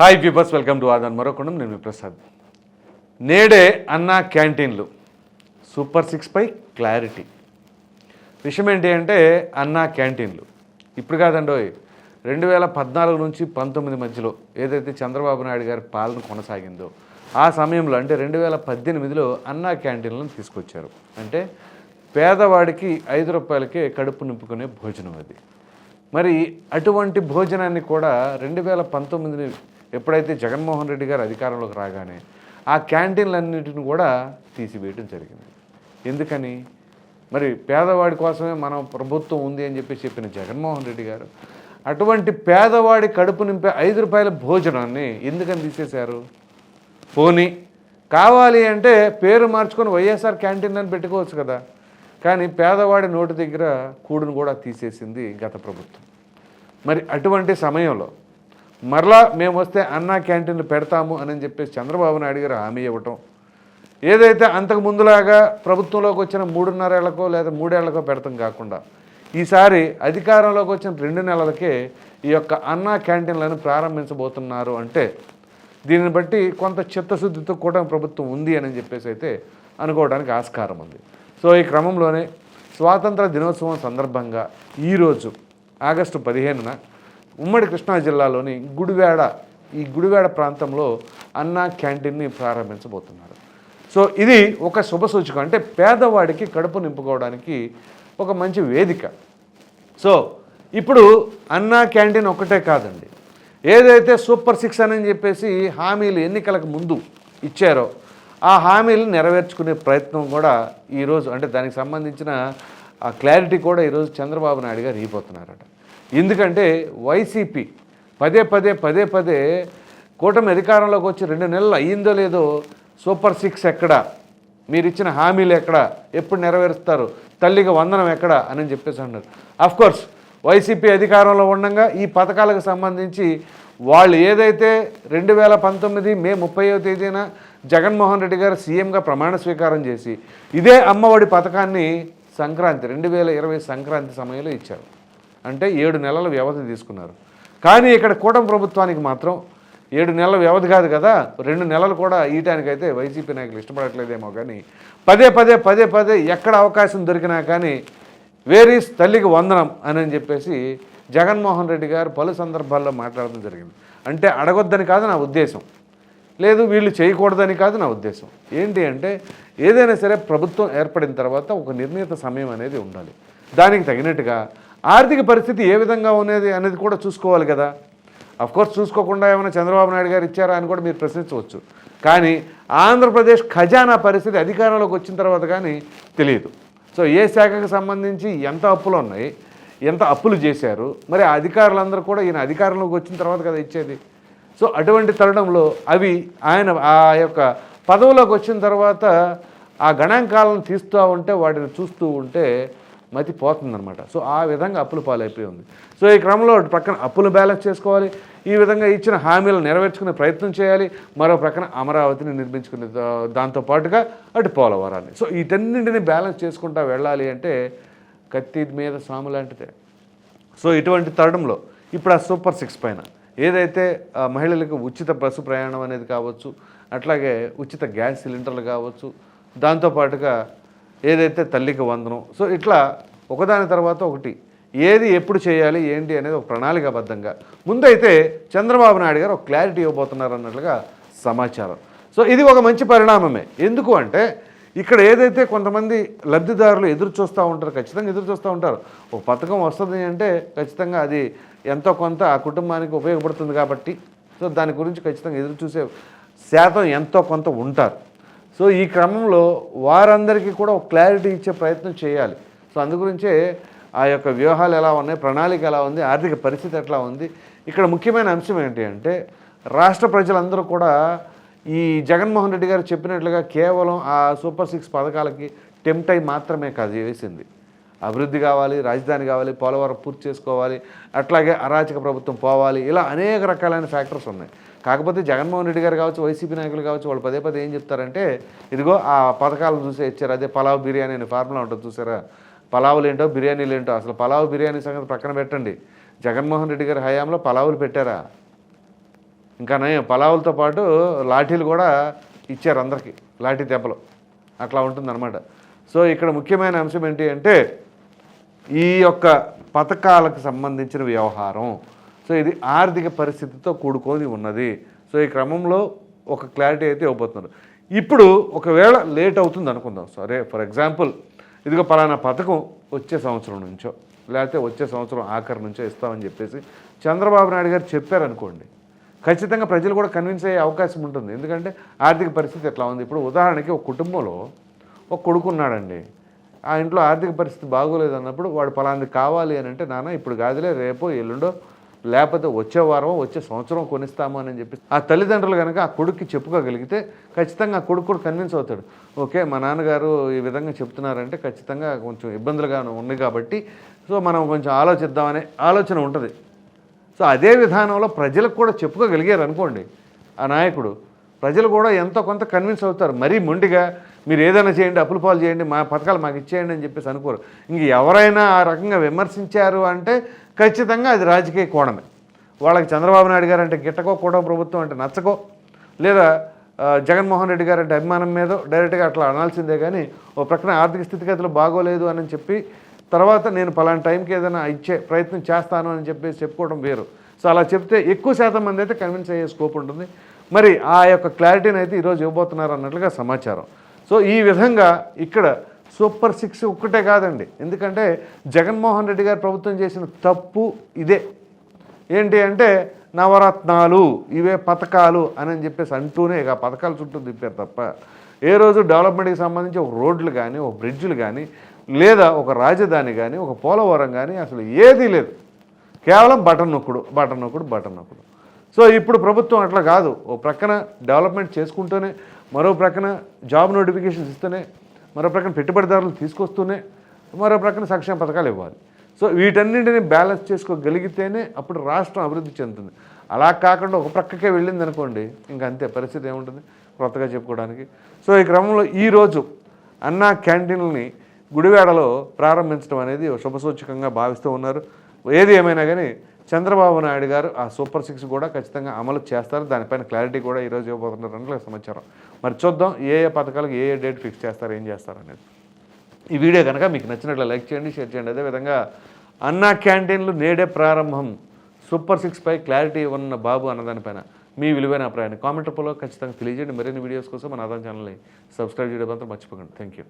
Hi peoples welcome to ఆదాన్ మరొకడం నేను మీ ప్రసాద్. నేడే అన్న క్యాంటీన్లు. సూపర్ సిక్స్ పై క్లారిటీ విషయం ఏంటి అంటే అన్న క్యాంటీన్లు. ఇప్పుడు కాదండో రెండు వేల పద్నాలుగు నుంచి పంతొమ్మిది మధ్యలో ఏదైతే చంద్రబాబు నాయుడు గారి పాలన కొనసాగిందో ఆ సమయంలో అంటే రెండు వేల పద్దెనిమిదిలో అన్నా క్యాంటీన్లను తీసుకొచ్చారు. అంటే పేదవాడికి ఐదు రూపాయలకే కడుపు నింపుకునే భోజనం అది. మరి అటువంటి భోజనాన్ని కూడా రెండు వేల పంతొమ్మిది ఎప్పుడైతే జగన్మోహన్ రెడ్డి గారు అధికారంలోకి రాగానే ఆ క్యాంటీన్లన్నింటిని కూడా తీసివేయడం జరిగింది. ఎందుకని? మరి పేదవాడి కోసమే మనం ప్రభుత్వం ఉంది అని చెప్పి చెప్పిన జగన్మోహన్ రెడ్డి గారు అటువంటి పేదవాడి కడుపు నింపే ఐదు రూపాయల భోజనాన్ని ఎందుకని తీసేశారు? పోనీ కావాలి అంటే పేరు మార్చుకొని వైఎస్ఆర్ క్యాంటీన్ అని పెట్టుకోవచ్చు కదా. కానీ పేదవాడి నోటి దగ్గర కూడును కూడా తీసేసింది గత ప్రభుత్వం. మరి అటువంటి సమయంలో మరలా మేము వస్తే అన్నా క్యాంటీన్లు పెడతాము అని చెప్పేసి చంద్రబాబు నాయుడు గారు హామీ ఇవ్వటం. ఏదైతే అంతకు ముందులాగా ప్రభుత్వంలోకి వచ్చిన మూడున్నరేళ్ళకో లేదా మూడేళ్ళకో పెడతాం కాకుండా ఈసారి అధికారంలోకి వచ్చిన రెండు నెలలకే ఈ యొక్క అన్నా క్యాంటీన్లను ప్రారంభించబోతున్నారు అంటే దీనిని బట్టి కొంత చిత్తశుద్ధితో కూడా ప్రభుత్వం ఉంది అని చెప్పేసి అయితే అనుకోవడానికి ఆస్కారం ఉంది. సో ఈ క్రమంలోనే స్వాతంత్ర దినోత్సవం సందర్భంగా ఈరోజు ఆగస్టు పదిహేనున ఉమ్మడి కృష్ణా జిల్లాలోని గుడివాడ ఈ గుడివాడ ప్రాంతంలో అన్నా క్యాంటీన్ని ప్రారంభించబోతున్నారు. సో ఇది ఒక శుభ సూచకం. అంటే పేదవాడికి కడుపు నింపుకోవడానికి ఒక మంచి వేదిక. సో ఇప్పుడు అన్నా క్యాంటీన్ ఒకటే కాదండి. ఏదైతే సూపర్ సిక్స్ అని చెప్పేసి హామీలు ఎన్నికలకు ముందు ఇచ్చారో ఆ హామీలు నెరవేర్చుకునే ప్రయత్నం కూడా ఈరోజు అంటే దానికి సంబంధించిన ఆ క్లారిటీ కూడా ఈరోజు చంద్రబాబు నాయుడు గారు ఇవ్వబోతున్నారట. ఎందుకంటే వైసీపీ పదే పదే పదే పదే కూటమి అధికారంలోకి వచ్చి రెండు నెలలు అయ్యిందో లేదో సూపర్ సిక్స్ ఎక్కడ? మీరు ఇచ్చిన హామీలు ఎక్కడ? ఎప్పుడు నెరవేరుస్తారు? తల్లికి వందనం ఎక్కడ? అని చెప్పేసి అన్నారు. కోర్స్ వైసీపీ అధికారంలో ఉండగా ఈ పథకాలకు సంబంధించి వాళ్ళు ఏదైతే రెండు వేల పంతొమ్మిది మే ముప్పైవ తేదీన జగన్మోహన్ రెడ్డి గారు సీఎంగా ప్రమాణ స్వీకారం చేసి ఇదే అమ్మఒడి పథకాన్ని సంక్రాంతి రెండు వేల ఇరవై సంక్రాంతి సమయంలో ఇచ్చారు. అంటే ఏడు నెలల వ్యవధి తీసుకున్నారు. కానీ ఇక్కడ కూటమి ప్రభుత్వానికి మాత్రం ఏడు నెలల వ్యవధి కాదు కదా రెండు నెలలు కూడా ఇయటానికైతే వైసీపీ నాయకులు ఇష్టపడట్లేదేమో కానీ పదే పదే పదే పదే ఎక్కడ అవకాశం దొరికినా కానీ వేరీస్ తల్లికి వందనం అని అని చెప్పేసి జగన్మోహన్ రెడ్డి గారు పలు సందర్భాల్లో మాట్లాడడం జరిగింది. అంటే అడగొద్దని కాదు నా ఉద్దేశం. లేదు వీళ్ళు చేయకూడదని కాదు నా ఉద్దేశం. ఏంటి అంటే ఏదైనా సరే ప్రభుత్వం ఏర్పడిన తర్వాత ఒక నిర్ణీత సమయం అనేది ఉండాలి. దానికి తగినట్టుగా ఆర్థిక పరిస్థితి ఏ విధంగా ఉన్నది అనేది కూడా చూసుకోవాలి కదా. కోర్స్ చూసుకోకుండా ఏమైనా చంద్రబాబు నాయుడు గారు ఇచ్చారా అని కూడా మీరు ప్రశ్నించవచ్చు. కానీ ఆంధ్రప్రదేశ్ ఖజానా పరిస్థితి అధికారంలోకి వచ్చిన తర్వాత కానీ తెలియదు. సో ఏ శాఖకు సంబంధించి ఎంత అప్పులు ఉన్నాయి ఎంత అప్పులు చేశారు మరి అధికారులందరూ కూడా ఈయన అధికారంలోకి వచ్చిన తర్వాత కదా ఇచ్చేది. సో అటువంటి తరుణంలో అవి ఆయన ఆ యొక్క పదవులోకి వచ్చిన తర్వాత ఆ గణాంకాలను తీస్తూ ఉంటే వాటిని చూస్తూ ఉంటే మతి పోతుందనమాట సో ఆ విధంగా అప్పులు పాలైపోయి ఉంది. సో ఈ క్రమంలో అటు ప్రక్కన అప్పులు బ్యాలెన్స్ చేసుకోవాలి. ఈ విధంగా ఇచ్చిన హామీలను నెరవేర్చుకునే ప్రయత్నం చేయాలి. మరో ప్రక్కన అమరావతిని నిర్మించుకునే దాంతోపాటుగా దాంతో పాటుగా అటు పోలవరాన్ని. సో వీటన్నింటిని బ్యాలెన్స్ చేసుకుంటా వెళ్ళాలి అంటే కత్తి మీద సాము లాంటిదే. సో ఇటువంటి తరుణంలో ఇప్పుడు ఆ సూపర్ సిక్స్ పైన ఏదైతే ఆ, మహిళలకు ఉచిత బస్సు ప్రయాణం అనేది కావచ్చు అట్లాగే ఉచిత గ్యాస్ సిలిండర్లు కావచ్చు దాంతోపాటుగా ఏదైతే తల్లికి వందనం. సో ఇట్లా ఒకదాని తర్వాత ఒకటి. ఏది ఎప్పుడు చేయాలి ఏంటి అనేది ఒక ప్రణాళికాబద్ధంగా. ముందైతే చంద్రబాబు నాయుడు గారు ఒక క్లారిటీ ఇవ్వబోతున్నారు అన్నట్లుగా సమాచారం. సో ఇది ఒక మంచి పరిణామమే. ఎందుకు అంటే ఇక్కడ ఏదైతే కొంతమంది లబ్ధిదారులు ఎదురు చూస్తూ ఉంటారు ఖచ్చితంగా ఎదురు చూస్తూ ఉంటారు. ఒక పథకం వస్తుంది అంటే ఖచ్చితంగా అది ఎంతో కొంత ఆ కుటుంబానికి ఉపయోగపడుతుంది కాబట్టి. సో దాని గురించి ఖచ్చితంగా ఎదురు చూసే శాతం ఎంతో కొంత ఉంటారు. సో ఈ క్రమంలో వారందరికీ కూడా ఒక క్లారిటీ ఇచ్చే ప్రయత్నం చేయాలి. సో అందు గురించే ఆ యొక్క వ్యూహాలు ఎలా ఉన్నాయి ప్రణాళిక ఎలా ఉంది ఆర్థిక పరిస్థితి ఎట్లా ఉంది. ఇక్కడ ముఖ్యమైన అంశం ఏంటి అంటే రాష్ట్ర ప్రజలందరూ కూడా ఈ జగన్మోహన్ రెడ్డి గారు చెప్పినట్లుగా కేవలం ఆ సూపర్ సిక్స్ పథకాలకి టెంప్ట్ అయి మాత్రమే కాదు వేసింది అభివృద్ధి కావాలి రాజధాని కావాలి పోలవరం పూర్తి చేసుకోవాలి అట్లాగే అరాచక ప్రభుత్వం పోవాలి ఇలా అనేక రకాలైన ఫ్యాక్టర్స్ ఉన్నాయి. కాకపోతే జగన్మోహన్ రెడ్డి గారు కావచ్చు వైసీపీ నాయకులు కావచ్చు వాళ్ళు పదే పదే ఏం చెప్తారంటే ఇదిగో ఆ పథకాలు చూసే ఇచ్చారు. అదే పలావ్ బిర్యానీ అనే ఫార్ములా ఉంటుంది చూసారా? పలావులు ఏంటో బిర్యానీలు ఏంటో. అసలు పలావ్ బిర్యానీ సంగతి పక్కన పెట్టండి. జగన్మోహన్ రెడ్డి గారి హయాంలో పలావులు పెట్టారా? ఇంకా నయం. పలావులతో పాటు లాఠీలు కూడా ఇచ్చారు అందరికీ. లాఠీ దెబ్బలు అట్లా ఉంటుందన్నమాట. సో ఇక్కడ ముఖ్యమైన అంశం ఏంటి అంటే ఈ యొక్క పథకాలకు సంబంధించిన వ్యవహారం. సో ఇది ఆర్థిక పరిస్థితితో కూడుకొని ఉన్నది. సో ఈ క్రమంలో ఒక క్లారిటీ అయితే ఇవ్వబోతున్నారు. ఇప్పుడు ఒకవేళ లేట్ అవుతుంది అనుకుందాం. సరే ఫర్ ఎగ్జాంపుల్ ఇదిగో పలానా పథకం వచ్చే సంవత్సరం నుంచో లేకపోతే వచ్చే సంవత్సరం ఆఖరి నుంచో ఇస్తామని చెప్పేసి చంద్రబాబు నాయుడు గారు చెప్పారనుకోండి ఖచ్చితంగా ప్రజలు కూడా కన్విన్స్ అయ్యే అవకాశం ఉంటుంది. ఎందుకంటే ఆర్థిక పరిస్థితి ఎట్లా ఉంది? ఇప్పుడు ఉదాహరణకి ఒక కుటుంబంలో ఒక కొడుకు ఉన్నాడండి. ఆ ఇంట్లో ఆర్థిక పరిస్థితి బాగోలేదు అన్నప్పుడు వాడు పలాంది కావాలి అని అంటే నాన్న ఇప్పుడు కాదులే రేపో ఎల్లుండో లేకపోతే వచ్చే వారం వచ్చే సంవత్సరం కొనిస్తాము అని చెప్పి ఆ తల్లిదండ్రులు కనుక ఆ కొడుక్కి చెప్పుకోగలిగితే ఖచ్చితంగా ఆ కొడుకు కూడా కన్విన్స్ అవుతాడు. ఓకే మా నాన్నగారు ఈ విధంగా చెప్తున్నారంటే ఖచ్చితంగా కొంచెం ఇబ్బందులుగా ఉంది కాబట్టి సో మనం కొంచెం ఆలోచిద్దామనే ఆలోచన ఉంటుంది. సో అదే విధానంలో ప్రజలకు కూడా చెప్పుకోగలిగారు అనుకోండి ఆ నాయకుడు. ప్రజలు కూడా ఎంతో కొంత కన్విన్స్ అవుతారు. మరీ మొండిగా మీరు ఏదైనా చేయండి అప్పుల పాలు చేయండి మా పథకాలు మాకు ఇచ్చేయండి అని చెప్పేసి అనుకోరు. ఇంక ఎవరైనా ఆ రకంగా విమర్శించారు అంటే ఖచ్చితంగా అది రాజకీయ కోణమే. వాళ్ళకి చంద్రబాబు నాయుడు గారు అంటే గిట్టకో కూడా ప్రభుత్వం అంటే నచ్చకో లేదా జగన్మోహన్ రెడ్డి గారు అంటే అభిమానం మీద డైరెక్ట్గా అట్లా అనాల్సిందే కానీ ఓ ప్రక్కన ఆర్థిక స్థితిగతులు బాగోలేదు అని చెప్పి తర్వాత నేను పలానా టైంకి ఏదైనా ఇచ్చే ప్రయత్నం చేస్తాను అని చెప్పేసి చెప్పుకోవడం వేరు. సో అలా చెప్తే ఎక్కువ శాతం మంది అయితే కన్విన్స్ అయ్యే స్కోప్ ఉంటుంది. మరి ఆ యొక్క క్లారిటీని అయితే ఈరోజు ఇవ్వబోతున్నారు అన్నట్లుగా సమాచారం. సో ఈ విధంగా ఇక్కడ సూపర్ సిక్స్ ఒక్కటే కాదండి. ఎందుకంటే జగన్మోహన్ రెడ్డి గారు ప్రభుత్వం చేసిన తప్పు ఇదే. ఏంటి అంటే నవరత్నాలు ఇవే పథకాలు అని అని చెప్పేసి అంటూనే ఇక పథకాలు పథకాల చుట్టూ తిప్పారు తప్ప ఏ రోజు డెవలప్మెంట్కి సంబంధించి ఒక రోడ్లు కానీ ఒక బ్రిడ్జ్లు కానీ లేదా ఒక రాజధాని కానీ ఒక పోలవరం కానీ అసలు ఏదీ లేదు. కేవలం బటన్ నొక్కుడు బటన్ నొక్కుడు బటన్ నొక్కుడు. సో ఇప్పుడు ప్రభుత్వం అట్లా కాదు. ఓ ప్రక్కన డెవలప్మెంట్ చేసుకుంటూనే మరో ప్రక్కన జాబ్ నోటిఫికేషన్స్ ఇస్తూనే మరో ప్రక్కన పెట్టుబడిదారులు తీసుకొస్తూనే మరో ప్రక్కన సంక్షేమ పథకాలు ఇవ్వాలి. సో వీటన్నింటిని బ్యాలెన్స్ చేసుకోగలిగితేనే అప్పుడు రాష్ట్రం అభివృద్ధి చెందుతుంది. అలా కాకుండా ఒక ప్రక్కకే వెళ్ళింది అనుకోండి ఇంకా అంతే పరిస్థితి ఏముంటుంది? కొత్తగా చెప్పుకోవడానికి. సో ఈ క్రమంలో ఈరోజు అన్నా క్యాంటీన్లని గుడివాడలో ప్రారంభించడం అనేది శుభసూచకంగా భావిస్తూ ఉన్నారు. ఏది ఏమైనా కానీ చంద్రబాబు నాయుడు గారు ఆ సూపర్ సిక్స్ కూడా ఖచ్చితంగా అమలు చేస్తారు. దానిపైన క్లారిటీ కూడా ఈరోజు ఇవ్వబోతున్నారు సమాచారం. మరి చూద్దాం ఏ ఏ పథకాలకు ఏ ఏ డేట్ ఫిక్స్ చేస్తారు ఏం చేస్తారు అనేది. ఈ వీడియో కనుక మీకు నచ్చినట్లు లైక్ చేయండి షేర్ చేయండి. అదేవిధంగా అన్నా క్యాంటీన్లు నేడే ప్రారంభం. సూపర్ సిక్స్ పై క్లారిటీ ఉన్న బాబు అన్నదానిపైన మీ విలువైన అభిప్రాయాన్ని కామెంట్ రూపంలో ఖచ్చితంగా తెలియజేయండి. మరిన్ని వీడియోస్ కోసం మన ఆదాయం ఛానల్ని సబ్స్క్రైబ్ చేయడం మాత్రం మర్చిపోకండి. Thank you